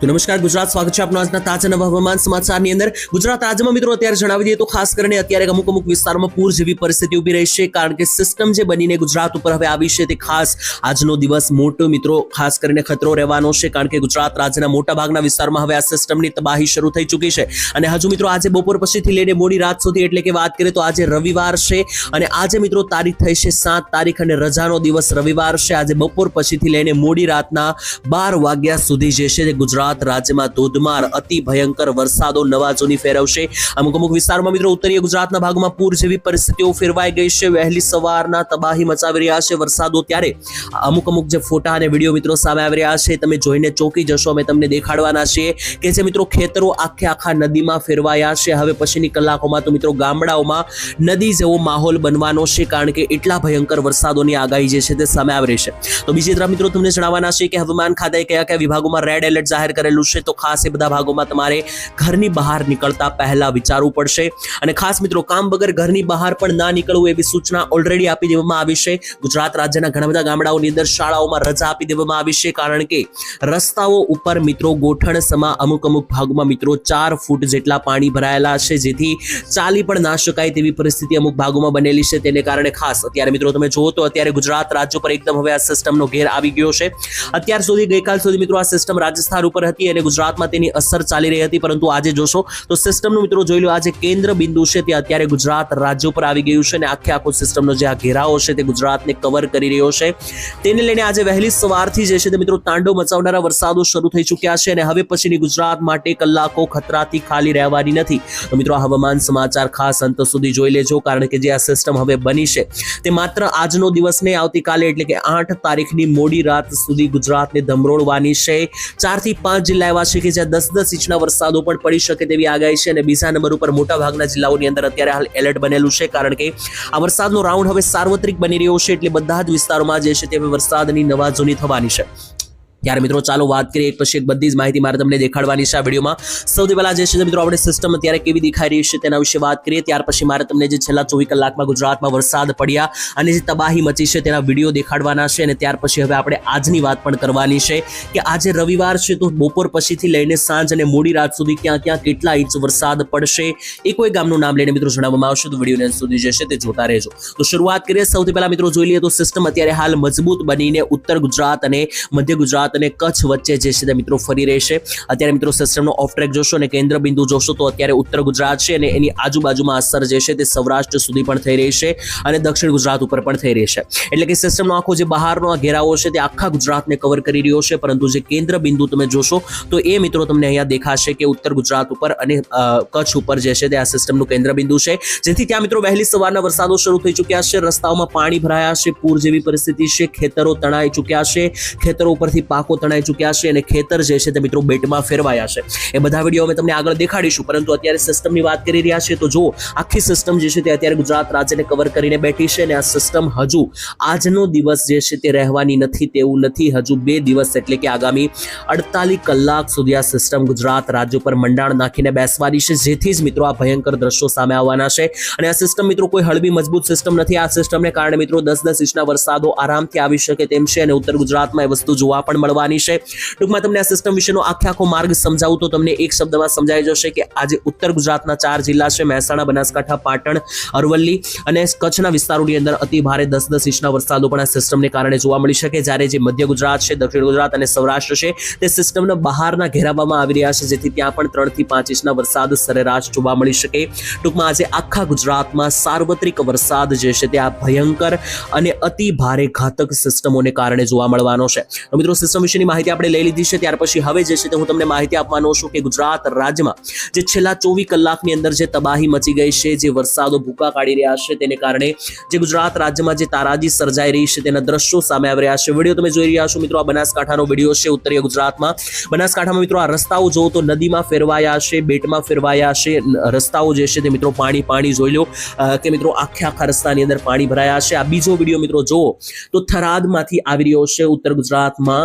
તો નમસ્કાર, ગુજરાત સ્વાગત છે આપનું આજના તાજા નવા હવામાન સમાચારની અંદર. ગુજરાત રાજ્યમાં મિત્રો અત્યારે જણાવી દઈએ તો ખાસ કરીને અત્યારે અમુક અમુક વિસ્તારોમાં પૂર જેવી પરિસ્થિતિ ઊભી રહી છે, કારણ કે સિસ્ટમ જે બનીને ગુજરાત ઉપર હવે આવી છે તે ખાસ આજનો દિવસ મોટો મિત્રો, ખાસ કરીને ખતરો રહેવાનો છે, કારણ કે ગુજરાત રાજ્યના મોટા ભાગના વિસ્તારમાં હવે આ સિસ્ટમની તબાહી શરૂ થઈ ચૂકી છે. અને હજુ મિત્રો આજે બપોર પછીથી લઈને મોડી રાત સુધી એટલે કે વાત કરીએ તો આજે રવિવાર છે અને આજે મિત્રો તારીખ થઈ છે સાત તારીખ અને રજાનો દિવસ રવિવાર છે. આજે બપોર પછીથી લઈને મોડી રાતના બાર વાગ્યા સુધી જે છે તે ગુજરાત રાજ્યમાં ધોધમાર, અતિ ભયંકર વરસાદો નવા જૂની ફેરવશે. અમુક અમુક વિસ્તારમાં મિત્રો ઉત્તરીય ગુજરાતના ભાગમાં પૂર જેવી પરિસ્થિતિઓ ફેરવાઈ ગઈ છે. વહેલી સવારના તબાહી મચાવી રહ્યા છે વરસાદો ત્યારે. અમુક અમુક જે ફોટા અને વીડિયો મિત્રો સામે આવી રહ્યા છે, તમે જોઈને ચોંકી જશો. અમે તમને દેખાડવાના છીએ કે જે મિત્રો ખેતરો આખે આખા નદીમાં ફેરવાયા છે. હવે પછીની કલાકોમાં તો મિત્રો ગામડાઓમાં નદી જેવો માહોલ બનવાનો છે, કારણ કે એટલા ભયંકર વરસાદોની આગાહી જે છે તે સામે આવી રહી છે. તો બીજી તરફ મિત્રો તમને જણાવવાના છે કે હવામાન ખાતાએ કયા કયા વિભાગોમાં રેડ એલર્ટ જાહેર કરેલું છે, તો ખાસ એ બધા ભાગોમાં તમારે ઘરની બહાર નીકળતા પહેલા વિચારવું પડશે. અને ખાસ મિત્રો, કામ વગર ઘરની બહાર પણ ના નીકળવું એવી સૂચના ઓલરેડી આપી દેવામાં આવી છે. ગુજરાત રાજ્યના ઘણા બધા ગામડાઓની અંદર શાળાઓમાં રજા આપી દેવામાં આવી છે, કારણ કે રસ્તાઓ ઉપર મિત્રો ગોઠણ સમા અમુક અમુક ભાગમાં મિત્રો ચાર ફૂટ જેટલા પાણી ભરાયેલા છે, જેથી ચાલી પણ ના શકાય તેવી પરિસ્થિતિ અમુક ભાગોમાં બનેલી છે. તેને કારણે ખાસ અત્યારે મિત્રો તમે જુઓ તો અત્યારે ગુજરાત રાજ્ય પર એકદમ હવે આ સિસ્ટમનો ઘેર આવી ગયો છે. અત્યાર સુધી ગઈકાલ સુધી મિત્રો આ સિસ્ટમ રાજસ્થાન ઉપર હતી અને ગુજરાતમાં તેની અસર ચાલી રહી હતી. પરંતુ આજે જોશો તો સિસ્ટમનું મિત્રો જોઈ લો, આજે કેન્દ્ર બિંદુ છે તે અત્યારે ગુજરાત રાજ્ય ઉપર આવી ગયું છે અને આખે આખો સિસ્ટમનો જે આ ઘેરાવો છે તે ગુજરાતને કવર કરી રહ્યો છે. તેને લઈને આજે વહેલી સવારથી જે છે તે મિત્રો તાંડો મચાવનારા વરસાદો શરૂ થઈ ચૂક્યા છે અને હવે પછીની ગુજરાત માટે કલાકો ખતરાથી ખાલી રહેવાની નથી. તો મિત્રો આ હવામાન સમાચાર ખાસ અંત સુધી જોઈ લેજો, કારણ કે જે આ સિસ્ટમ હવે બની છે તે માત્ર આજનો દિવસ નહીં આવતીકાલે એટલે કે આઠ તારીખની મોડી રાત સુધી ગુજરાતને ધમરોળવાની છે. ચારથી પાંચ જિલ્લા એવા છે કે જ્યાં દસ દસ ઇંચના વરસાદો પણ પડી શકે તેવી આગાહી છે અને બીજા નંબર ઉપર મોટા ભાગના જિલ્લાઓની અંદર અત્યારે હાલ એલર્ટ બનેલું છે કારણ કે આ વરસાદનો રાઉન્ડ હવે સાર્વત્રિક બની રહ્યો છે એટલે બધા જ વિસ્તારોમાં જે છે તે વરસાદની નવા જૂની થવાની છે. ત્યારે મિત્રો, ચાલો વાત કરીએ એક પછી એક બધી જ માહિતી મારે તમને દેખાડવાની છે આ વિડીયોમાં. સૌથી પહેલા જે છે મિત્રો, આપણે સિસ્ટમ અત્યારે કેવી દેખાઈ રહી છે તેના વિશે વાત કરીએ. ત્યાર પછી મારે તમને જે છેલ્લા ચોવીસ કલાકમાં ગુજરાતમાં વરસાદ પડ્યા અને જે તબાહી મચી છે તેના વીડિયો દેખાડવાના છે અને ત્યાર પછી હવે આપણે આજની વાત પણ કરવાની છે કે આજે રવિવાર છે તો બપોર પછીથી લઈને સાંજ અને મોડી રાત સુધી ક્યાં ક્યાં કેટલા ઇંચ વરસાદ પડશે એ કોઈ ગામનું નામ લઈને મિત્રો જણાવવામાં આવશે. તો વિડીયોને સુધી જે છે તે જોતા રહેજો. તો શરૂઆત કરીએ. સૌથી પહેલા મિત્રો, જોઈ લઈએ તો સિસ્ટમ અત્યારે હાલ મજબૂત બનીને ઉત્તર ગુજરાત અને મધ્ય ગુજરાત અને કચ્છ વચ્ચે જે છે તે મિત્રો ફરી રહેશે. અત્યારે મિત્રો સિસ્ટમનો ઓફ ટ્રેક જોશો અને કેન્દ્ર બિંદુ જોશો તો અત્યારે ઉત્તર ગુજરાત છે અને એની આજુબાજુમાં અસર જે છે તે સૌરાષ્ટ્ર સુધી પણ થઈ રહી છે અને દક્ષિણ ગુજરાત ઉપર પણ થઈ રહી છે એટલે કે સિસ્ટમનો આખો જે બહારનો આ ઘેરાવો છે તે આખા ગુજરાતને કવર કરી રહ્યો છે. પરંતુ જે કેન્દ્ર બિંદુ તમે જોશો તો એ મિત્રો તમને અહીંયા દેખાશે કે ઉત્તર ગુજરાત ઉપર અને કચ્છ ઉપર જે છે તે આ સિસ્ટમનું કેન્દ્ર બિંદુ છે. જેથી ત્યાં મિત્રો વહેલી સવારના વરસાદો શરૂ થઈ ચૂક્યા છે. રસ્તાઓમાં પાણી ભરાયા છે. પૂર જેવી પરિસ્થિતિ છે. ખેતરો તણાઈ ચૂક્યા છે. ખેતરો ઉપરથી પાકો તણાઈ ચૂક્યા છે અને ખેતર જે છે તે મિત્રો બેટમાં ફેરવાયા છે. એ બધા વીડિયો અમે તમને આગળ દેખાડીશું, પરંતુ અત્યારે સિસ્ટમની વાત કરી રહ્યા છીએ તો જો આખી સિસ્ટમ જે છે તે અત્યારે ગુજરાત રાજ્યને કવર કરીને બેઠી છે અને આ સિસ્ટમ હજુ આજનો દિવસ જે છે તે રહેવાની નથી તેવું નથી, હજુ બે દિવસ એટલે કે આગામી અડતાલીસ કલાક સુધી આ સિસ્ટમ ગુજરાત રાજ્ય પર મંડાણ નાખીને બેસવાની છે, જેથી જ મિત્રો આ ભયંકર દ્રશ્યો સામે આવવાના છે. અને આ સિસ્ટમ મિત્રો કોઈ હળવી મજબૂત સિસ્ટમ નથી, આ સિસ્ટમને કારણે મિત્રો દસ દસ ઇંચના વરસાદો આરામથી આવી શકે તેમ છે અને ઉત્તર ગુજરાતમાં એ વસ્તુ જોવા પણ મળવાની છે. ટૂંકમાં તમને આ સિસ્ટમ વિશેનો આખે આખો માર્ગ સમજાવું તો તમને એક શબ્દમાં સમજાઈ જશે કે આજે ઉત્તર ગુજરાતના ચાર જિલ્લા છે, મહેસાણા, બનાસકાંઠા, પાટણ, અરવલ્લી અને કચ્છના વિસ્તારોની અંદર અતિ ભારે દસ દસ ઇંચના વરસાદો પણ આ સિસ્ટમને કારણે જોવા મળી શકે. જ્યારે જે મધ્ય ગુજરાત છે, દક્ષિણ ગુજરાત અને સૌરાષ્ટ્ર છે, તે સિસ્ટમના બહારના ઘેરાવામાં આવી રહ્યા છે, જેથી ત્યાં પણ ત્રણથી પાંચ ઇંચના વરસાદ સરેરાશ જોવા મળી શકે. ટૂંકમાં આજે આખા ગુજરાતમાં સાર્વત્રિક વરસાદ જે છે, તે આ ભયંકર અને અતિ ભારે ઘાતક સિસ્ટમોને કારણે જોવા મળવાનો છે. મિત્રો સિસ્ટમ વિશેની માહિતી આપણે લઈ લીધી છે, ત્યાર પછી હવે જે છે તે હું તમને માહિતી આપવાનો છું કે ગુજરાત રાજ્યમાં જે છેલ્લા ચોવીસ કલાકની અંદર જે તબાહી મચી ગઈ છે, જે વરસાદો ભૂકા કાઢી રહ્યા છે, તેને કારણે જે ગુજરાત રાજ્યમાં જે તારાજી સર્જાઈ રહી છે તેના દ્રશ્યો સામે આવી રહ્યા છે. વીડિયો તમે જોઈ રહ્યા છો મિત્રો, આ બનાસકાંઠાનો વીડિયો છે ઉત્તરીય ગુજરાતમાં. બનાસકાંઠામાં મિત્રો, આ રસ્તાઓ જોવો તો નદીમાં ફેરવાયા છે, બેટમાં ફેરવાયા છે રસ્તાઓ જે છે તે મિત્રો પાણી પાણી જોઈ લો કે મિત્રો આખે આખા રસ્તાની અંદર પાણી ભરાયા છે. આ બીજો વીડિયો મિત્રો જોવો તો થરાદમાંથી આવી રહ્યો છે ઉત્તર ગુજરાતમાં.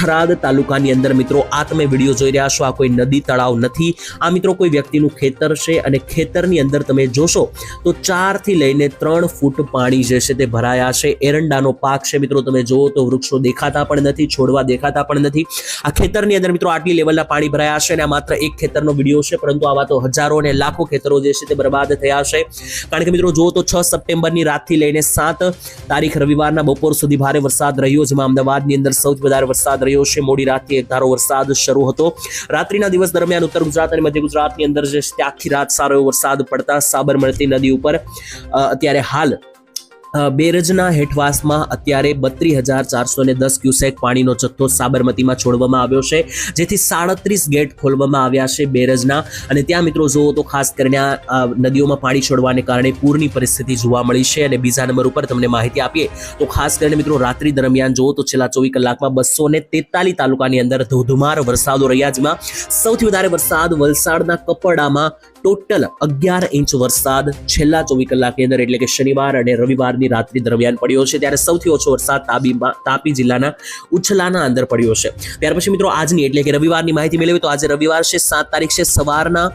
થરાદ તાલુકાની અંદર મિત્રો આ તમે વીડિયો જોઈ રહ્યા છો, આ કોઈ નદી તળાવ નથી. આ મિત્રો કોઈ વ્યક્તિનું ખેતર છે અને ખેતરની અંદર તમે જોશો તો ચારથી લઈને ત્રણ ફૂટ પાણી જે છે તે ભરાયા છે. એરંડાનો પાક છે મિત્રો તમે જુઓ તો વૃક્ષો દેખાતા પણ નથી, છોડવા દેખાતા પણ નથી. આ ખેતરની અંદર મિત્રો આટલી લેવલના પાણી ભરાયા છે અને આ માત્ર એક ખેતરનો વીડિયો છે, પરંતુ આવા તો હજારો અને લાખો ખેતરો જે છે તે બરબાદ થયા છે. કારણ કે મિત્રો જુઓ તો છ સપ્ટેમ્બરની રાતથી લઈને સાત તારીખ રવિવારના બપોર સુધી ભારે વરસાદ રહ્યો, જેમાં અમદાવાદની અંદર સૌથી વધારે વરસાદ રહ્યો છે. મોડી રાતથી એક ધારો વરસાદ શરૂ હતો. રાત્રિના દિવસ દરમિયાન ઉત્તર ગુજરાત અને મધ્ય ગુજરાતની અંદર જે આખી રાત સારો એવો વરસાદ પડતા સાબરમતી નદી ઉપર અત્યારે હાલ બેરજના હેઠવાસમાં અત્યારે બત્રીસ હજાર ચારસો ને દસ ક્યુસેક પાણીનો જથ્થો સાબરમતીમાં છોડવામાં આવ્યો છે, જેથી સાડત્રીસ ગેટ ખોલવામાં આવ્યા છે બેરજના. અને ત્યાં મિત્રો જુઓ તો ખાસ કરીને આ નદીઓમાં પાણી છોડવાને કારણે પૂરની પરિસ્થિતિ જોવા મળી છે અને બીજા નંબર ઉપર તમને માહિતી આપીએ તો ખાસ કરીને મિત્રો રાત્રિ દરમિયાન જુઓ તો છેલ્લા ચોવીસ કલાકમાં બસો ને તેતાલીસ તાલુકાની અંદર ધોધમાર વરસાદો રહ્યા જેમાં સૌથી વધારે વરસાદ વલસાડના કપડામાં ટોટલ અગિયાર ઇંચ વરસાદ છેલ્લા ચોવીસ કલાકની અંદર, એટલે કે શનિવાર અને રવિવારની રાત્રિ દરમિયાન પડ્યો છે. ત્યારે સૌથી ઓછો વરસાદ તાપીમાં તાપી જિલ્લાના ઉછલાના અંદર પડ્યો છે. ત્યાર પછી મિત્રો, આજની એટલે કે રવિવારની માહિતી મેળવી તો આજે રવિવાર છે, સાત તારીખ છે. સવારના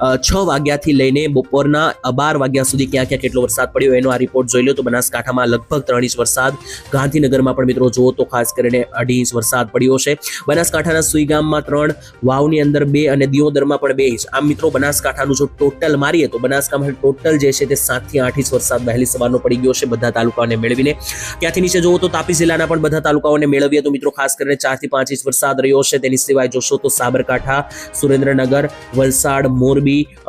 છ વાગ્યાથી લઈને બપોરના બાર વાગ્યા સુધી ક્યાં ક્યાં કેટલો વરસાદ પડ્યો એનો આ રિપોર્ટ જોઈ લો તો બનાસકાંઠામાં લગભગ ત્રણ ઇંચ વરસાદ. ગાંધીનગરમાં પણ મિત્રો જુઓ તો ખાસ કરીને અઢી ઇંચ વરસાદ પડ્યો છે. બનાસકાંઠાના સુઈગામમાં ત્રણ, વાવની અંદર બે અને દિયોદરમાં પણ બે ઇંચ. આમ મિત્રો બનાસકાંઠાનું જો ટોટલ મારીએ તો બનાસકાંઠા ટોટલ જે છે તે સાતથી આઠ ઇંચ વરસાદ વહેલી સવારનો પડી ગયો છે બધા તાલુકાઓને મેળવીને. ત્યાંથી નીચે જુઓ તો તાપી જિલ્લાના પણ બધા તાલુકાઓને મેળવીએ તો મિત્રો ખાસ કરીને ચારથી પાંચ ઇંચ વરસાદ રહ્યો છે. તેની સિવાય જોશો તો સાબરકાંઠા, સુરેન્દ્રનગર, વલસાડ, મોરબી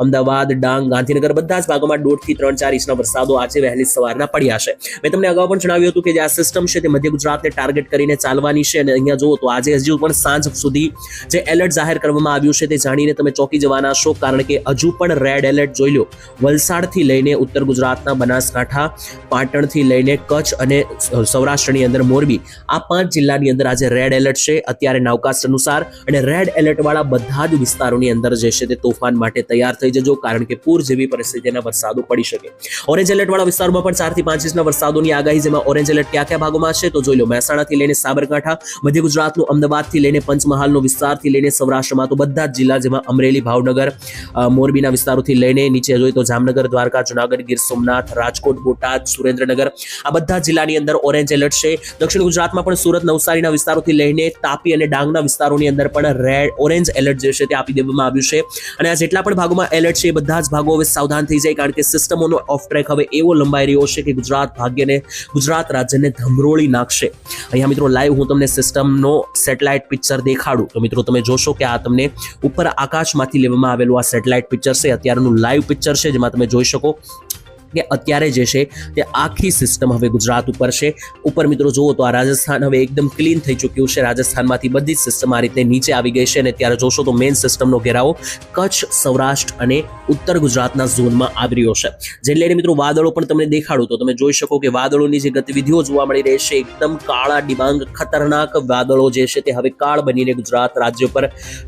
અમદાવાદ, ડાંગ, ગાંધીનગર બધા જ ભાગોમાં દોઢથી ત્રણ ચાર ઇંચના વરસાદો આજે વહેલી સવારના પડ્યા છે. મેં તમને અગાઉ પણ જણાવ્યું હતું કે જે આ સિસ્ટમ છે તે મધ્ય ગુજરાતને ટાર્ગેટ કરીને ચાલવાની છે અને અહીંયા જુઓ તો આજે હજુ પણ સાંજ સુધી જે એલર્ટ જાહેર કરવામાં આવ્યું છે તે જાણીને તમે ચોકી જવાના છો કારણ કે હજુ પણ રેડ એલર્ટ જોઈ લો. વલસાડથી લઈને ઉત્તર ગુજરાતના બનાસકાંઠા, પાટણથી લઈને કચ્છ અને સૌરાષ્ટ્રની અંદર મોરબી આ પાંચ જિલ્લાની અંદર આજે રેડ એલર્ટ છે. અત્યારે નાવકાસ્ટ અનુસાર અને રેડ એલર્ટ વાળા બધા જ વિસ્તારોની અંદર જે છે તે તોફાન માટે તૈયાર થઈ જજો, કારણ કે પૂર જેવી પરિસ્થિતિના વરસાદો પડી શકે. ઓરેન્જ એલર્ટવાળા વિસ્તારમાં પણ ચારથી પાંચ ઇંચના વરસાદોની આગાહી, જેમાં ઓરેન્જ એલર્ટ કયા કયા ભાગોમાં છે તો જોઈ લો, મહેસાણાથી લઈને સાબરકાંઠા, મધ્ય ગુજરાતનું, અમદાવાદથી લઈને પંચમહાલનો વિસ્તારથી લઈને સૌરાષ્ટ્રમાં તો બધા જ જિલ્લા, જેમાં અમરેલી, ભાવનગર મોરબીના વિસ્તારોથી લઈને નીચે જોઈએ તો જામનગર, દ્વારકા, જુનાગઢ, ગીર સોમનાથ, રાજકોટ, બોટાદ, સુરેન્દ્રનગર, આ બધા જિલ્લાની અંદર ઓરેન્જ એલર્ટ છે. દક્ષિણ ગુજરાતમાં પણ સુરત, નવસારીના વિસ્તારોથી લઈને તાપી અને ડાંગના વિસ્તારોની અંદર પણ રેડ ઓરેન્જ એલર્ટ જે છે તે આપી દેવામાં આવ્યું છે. અને આ જેટલા પણ ભાગોમાં એલર્ટ છે. એ બધા જ ભાગો હવે સાવધાન થઈ જાય કારણ કે સિસ્ટમોનો ઓફ ટ્રેક હવે એવો લંબાઈ રહ્યો છે કે ગુજરાત ભાગ્યને ગુજરાત રાજ્યને ધમરોળી નાખશે. અહીંયા મિત્રો લાઈવ હું તમને સિસ્ટમનો સેટેલાઇટ પિક્ચર દેખાડું. તો મિત્રો તમે જોશો કે આ તમને ઉપર આકાશમાંથી લેવામાં આવેલું આ સેટેલાઇટ પિક્ચર છે. અત્યારનું લાઈવ પિક્ચર છે, જેમાં તમે જોઈ શકો કે અત્યારે જે છે તે આખી સિસ્ટમ હવે ગુજરાત ઉપર છે. ઉપર મિત્રો જુઓ તો આ રાજસ્થાન હવે એકદમ ક્લીન થઈ ચૂક્યું છે. રાજસ્થાનમાંથી બધી જ સિસ્ટમ આ રીતે નીચે આવી ગઈ છે અને ત્યારે જોશો તો મેઇન સિસ્ટમનો ઘેરાવો કચ્છ, સૌરાષ્ટ્ર અને ઉત્તર ગુજરાતના ઝોનમાં આવી રહ્યો છે. જેને લઈને મિત્રો વાદળો પણ તમને દેખાડું તો તમે જોઈ શકો કે વાદળોની જે ગતિવિધિઓ જોવા મળી રહી છે, એકદમ કાળા, ડિબાંગ, ખતરનાક વાદળો જે છે તે હવે કાળ બનીને ગુજરાત રાજ્ય પર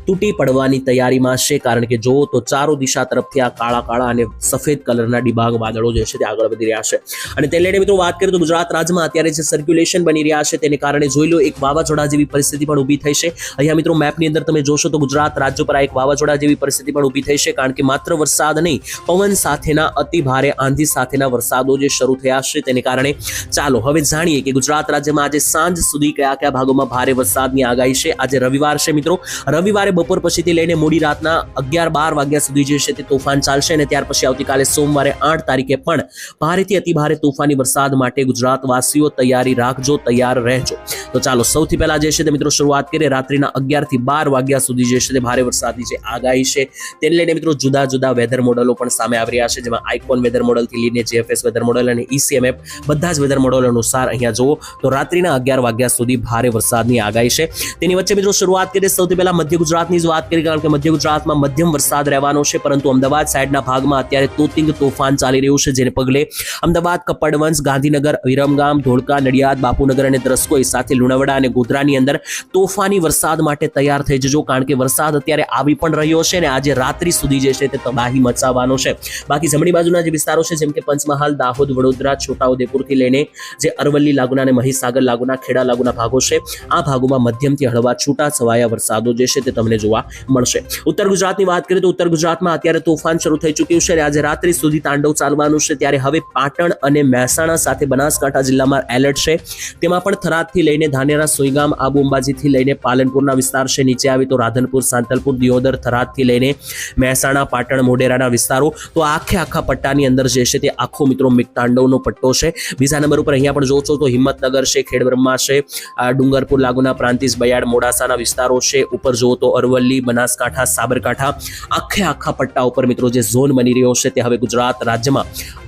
તૂટી પડવાની તૈયારીમાં છે. કારણ કે જુઓ તો ચારો દિશા તરફથી આ કાળા કાળા અને સફેદ કલરના ડિબાંગ વાદળો જે છે તે આગળ વધી રહ્યા છે. અને તે લઈને મિત્રો વાત કરીએ તો ગુજરાત રાજ્યમાં અત્યારે જે સર્ક્યુલેશન બની રહ્યા છે, તેને કારણે જોઈ લો, એક વાવાઝોડા જેવી પરિસ્થિતિ પણ ઊભી થઈ છે. અહીંયા મિત્રો મેપની અંદર તમે જોશો તો ગુજરાત રાજ્ય પર આ એક વાવાઝોડા જેવી પરિસ્થિતિ પણ ઊભી થઈ છે, કારણ કે માત્ર વરસાદ નહીં, પવન સાથેના અતિ ભારે આંધી સાથેના વરસાદો જે શરૂ થયા છે, તેને કારણે ચાલો હવે જાણીએ કે ગુજરાત રાજ્યમાં આજે સાંજ સુધી કયા કયા ભાગોમાં ભારે વરસાદની આગાહી છે. આજે રવિવાર છે મિત્રો. રવિવારે બપોર પછીથી લઈને મોડી રાતના અગિયાર બાર વાગ્યા સુધી જે છે તે તોફાન ચાલશે અને ત્યાર પછી આવતીકાલે સોમવારે આઠ તારીખે પણ ભારેથી અતિ ભારે તોફાની વરસાદ માટે ગુજરાતવાસીઓ તૈયારી રાખજો, તૈયાર રહેજો. તો ચાલો, સૌથી પહેલા જે છે તે મિત્રો શરૂઆત કરીએ. રાત્રિના અગિયારથી બાર વાગ્યા સુધી જે છે તે ભારે વરસાદની જે આગાહી છે તેને લઈને મિત્રો જુદા જુદા વેધર મોડલો પણ સામે આવી રહ્યા છે. જેમાં આઇકોન વેધર મોડલથી લઈને જેએફએસ વેધર મોડલ અને ઈસીએમએફ બધા જ વેધર મોડલ અનુસાર અહીંયા જુઓ તો રાત્રિના અગિયાર વાગ્યા સુધી ભારે વરસાદની આગાહી છે. તેની વચ્ચે મિત્રો શરૂઆત કરીએ. સૌથી પહેલા મધ્ય ગુજરાતની જ વાત કરીએ, કારણ કે મધ્ય ગુજરાતમાં મધ્યમ વરસાદ રહેવાનો છે. પરંતુ અમદાવાદ સાઈડના ભાગમાં અત્યારે તોતિંગ તોફાન ચાલી રહ્યું છે. છે, જેને પગલે અમદાવાદ, કપડવંશ, ગાંધીનગર, વિરમગામ, ધોળકા, નડિયાદ, બાપુનગર અને દ્રસ્કોઈ સાથે લુણાવાડા અને ગોધરાની અંદર તોફાની વરસાદ માટે તૈયાર થઈ જજો, કારણ કે વરસાદ અત્યારે આવી પણ રહ્યો છે અને આજે રાત્રિ સુધી જે છે તે તબાહી મચાવવાનો છે. બાકી જમણી બાજુના જે વિસ્તારો છે, જેમ કે પંચમહાલ, દાહોદ, વડોદરા, છોટાઉદેપુરથી લઈને જે અરવલ્લી લાગુના અને મહીસાગર લાગુના, ખેડા લાગુના ભાગો છે, આ ભાગોમાં મધ્યમથી હળવા છૂટા છવાયા વરસાદો જે છે તે તમને જોવા મળશે. ઉત્તર ગુજરાતની વાત કરીએ તો ઉત્તર ગુજરાતમાં અત્યારે તોફાન શરૂ થઈ ચૂક્યું છે અને આજે રાત્રિ સુધી તાંડવ ચાલવાનું છે ત્યારે હવે પાટણ અને મહેસાણા સાથે બનાસકાંઠા જિલ્લામાં એલર્ટ છે. તેમાં પણ થરાદથી લઈને ધાનેરા, સુઈગામ આબુ અંબાજીથી લઈને પાલનપુરના વિસ્તાર છે. નીચે આવી તો રાધનપુર, સાંતલપુર, દિયોદર થરાદથી લઈને મહેસાણા, પાટણ, મોઢેરાના વિસ્તારો. તો આખે આખા પટ્ટાની અંદર જે છે તે આખો મિત્રો મિગતાંડવનો પટ્ટો છે. બીજા નંબર ઉપર અહીંયા પણ જો છો તો હિંમતનગર છે, ખેડબ્રહ્મા છે ડુંગરપુર, લાગુના પ્રાંતિજ, બયાડ, મોડાસાના વિસ્તારો છે. ઉપર જુઓ તો અરવલ્લી, બનાસકાંઠા, સાબરકાંઠા. આખે આખા પટ્ટા ઉપર મિત્રો જે ઝોન બની રહ્યો છે તે હવે ગુજરાત રાજ્યમાં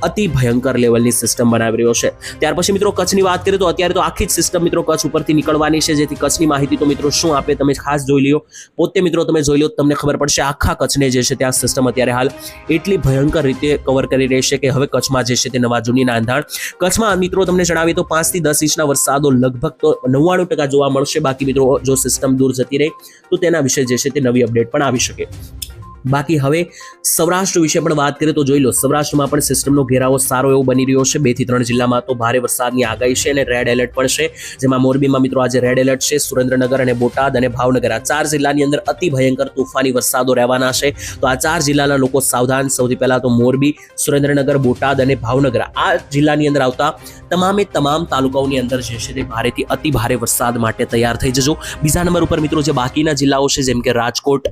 અતિ ભયંકર લેવલની સિસ્ટમ બનાવી રહ્યો છે. ત્યાર પછી મિત્રો કચ્છની વાત કરીએ તો અત્યારે તો આખી જ સિસ્ટમ મિત્રો કચ્છ ઉપરથી નીકળવાની છે. જેથી કચ્છની માહિતી તો મિત્રો શું આપે તમે ખાસ જોઈ લ્યો. પોતે મિત્રો તમે જોઈ લો તમને ખબર પડશે આખા કચ્છને જે છે ત્યાં સિસ્ટમ અત્યારે હાલ એટલી ભયંકર રીતે કવર કરી રહી છે કે હવે કચ્છમાં જે છે તે નવા જૂનીના અંધાણ કચ્છમાં મિત્રો તમને જણાવીએ તો પાંચથી દસ ઇંચના વરસાદો લગભગ તો નવ્વાણું ટકા જોવા મળશે. બાકી મિત્રો જો સિસ્ટમ દૂર જતી રહે તો તેના વિશે જે છે તે નવી અપડેટ પણ આવી શકે. બાકી હવે સૌરાષ્ટ્ર વિશે પણ વાત કરીએ તો જોઈ લો, સૌરાષ્ટ્રમાં પણ સિસ્ટમનો ઘેરાવો સારો એવો બની રહ્યો છે. બેથી ત્રણ જિલ્લામાં તો ભારે વરસાદની આગાહી છે અને રેડ એલર્ટ પણ છે. જેમાં મોરબીમાં મિત્રો આજે રેડ એલર્ટ છે, સુરેન્દ્રનગર અને બોટાદ અને ભાવનગર. આ ચાર જિલ્લાની અંદર અતિ ભયંકર તોફાની વરસાદો રહેવાના છે. તો આ ચાર જિલ્લાના લોકો સાવધાન. સૌથી પહેલા તો મોરબી, સુરેન્દ્રનગર, બોટાદ અને ભાવનગર. આ જિલ્લાની અંદર આવતા તમામે તમામ તાલુકાઓની અંદર જે છે તે ભારેથી અતિ ભારે વરસાદ માટે તૈયાર થઈ જજો. બીજા નંબર ઉપર મિત્રો જે બાકીના જિલ્લાઓ છે, જેમ કે રાજકોટ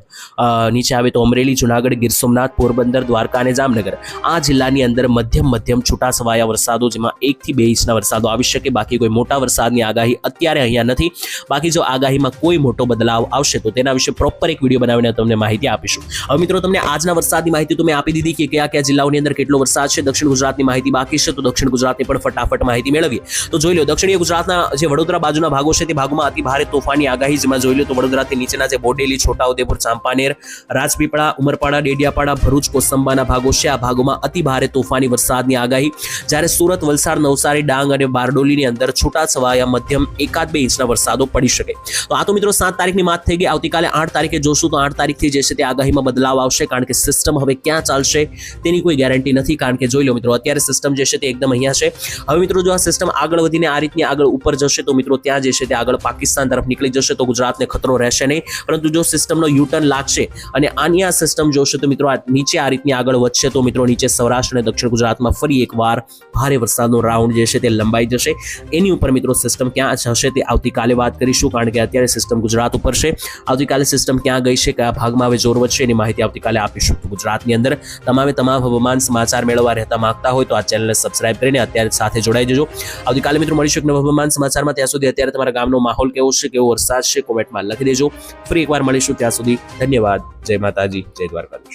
નીચે આવે તો અમરેલી જુનાગઢ ગીર સોમનાથ પોરબંદર દ્વારકા અને જામનગર. આ જિલ્લાની અંદર મધ્યમ મધ્યમ છૂટા છવાયા વરસાદો, જેમાં એકથી બે ઇંચના વરસાદો આવી શકે. બાકી કોઈ મોટા વરસાદની આગાહી અત્યારે અહીંયા નથી. બાકી જો આગાહીમાં કોઈ મોટો બદલાવ આવશે, તો તેના વિશે પ્રોપર એક વીડિયો બનાવીને તમને માહિતી આપીશું. હવે મિત્રો, તમને આજના વરસાદની માહિતી તો મેં આપી દીધી કે કયા કયા જિલ્લાઓની અંદર કેટલો વરસાદ છે. દક્ષિણ ગુજરાતની માહિતી બાકી છે, તો દક્ષિણ ગુજરાતની પણ ફટાફટ માહિતી મેળવીએ. તો જોઈ લો દક્ષિણીય ગુજરાતના જે વડોદરા બાજુના ભાગો છે, તે ભાગમાં અતિ ભારે તોફાની આગાહી. જેમાં જોઈ લો તો વડોદરાથી નીચેના જે બોડેલી છોટાઉદેપુર ચાંપાનેર, રાજપીપળા ઉમરપાડા, ડેડિયાપાડા, ભરૂચ, કોસંબાના ભાગો છે. આ ભાગોમાં અતિ ભારે તોફાની વરસાદની આગાહી. જ્યારે સુરત, વલસાડ, નવસારી, ડાંગ અને બારડોલીની અંદર છૂટા છવાયા મધ્યમ એકાદ બે ઇંચના વરસાદો પડી શકે. તો આ તો મિત્રો સાત તારીખની વાત થઈ ગઈ. આવતીકાલે આઠ તારીખે જોશું તો આઠ તારીખથી જે છે તે આગાહીમાં બદલાવ આવશે કારણ કે સિસ્ટમ હવે ક્યાં ચાલશે તેની કોઈ ગેરંટી નથી કારણ કે જોઈ લો મિત્રો, અત્યારે સિસ્ટમ જે છે તે એકદમ અહીંયા છે. હવે મિત્રો જો આ સિસ્ટમ આગળ વધીને આ રીતની આગળ ઉપર જશે તો મિત્રો ત્યાં જે છે તે આગળ પાકિસ્તાન તરફ નીકળી જશે તો ગુજરાતને ખતરો રહેશે નહીં. પરંતુ જો સિસ્ટમનો યુટર્ન લાગશે અને આની આ સિસ્ટમ જોશે તો મિત્રો નીચે આ રીતની આગળ વધશે તો મિત્રો નીચે સૌરાષ્ટ્ર અને દક્ષિણ ગુજરાતમાં ફરી એકવાર ભારે વરસાદનો રાઉન્ડ જે છે તે લંબાઈ જશે. એની ઉપર મિત્રો સિસ્ટમ ક્યાં જશે તે આવતીકાલે વાત કરીશું કારણ કે અત્યારે સિસ્ટમ ગુજરાત ઉપર છે. આવતીકાલે સિસ્ટમ ક્યાં ગઈ છે, કયા ભાગમાં હવે જોર વધશે એની માહિતી આવતીકાલે આપીશું. ગુજરાતની અંદર તમામે તમામ હવામાન સમાચાર મેળવવા રહેતા માંગતા હોય તો આ ચેનલને સબસ્ક્રાઇબ કરીને અત્યારે સાથે જોડાઈ જજો. આવતીકાલે મિત્રો મળીશું એક નવા હવામાન સમાચારમાં. ત્યાં સુધી અત્યારે તમારા ગામનો માહોલ કેવો છે, કેવો વરસાદ છે કોમેન્ટમાં લખી દેજો. ફરી એકવાર મળીશું. ત્યાં સુધી ધન્યવાદ. જય માતાજી. જય દ્વારકાધીશ.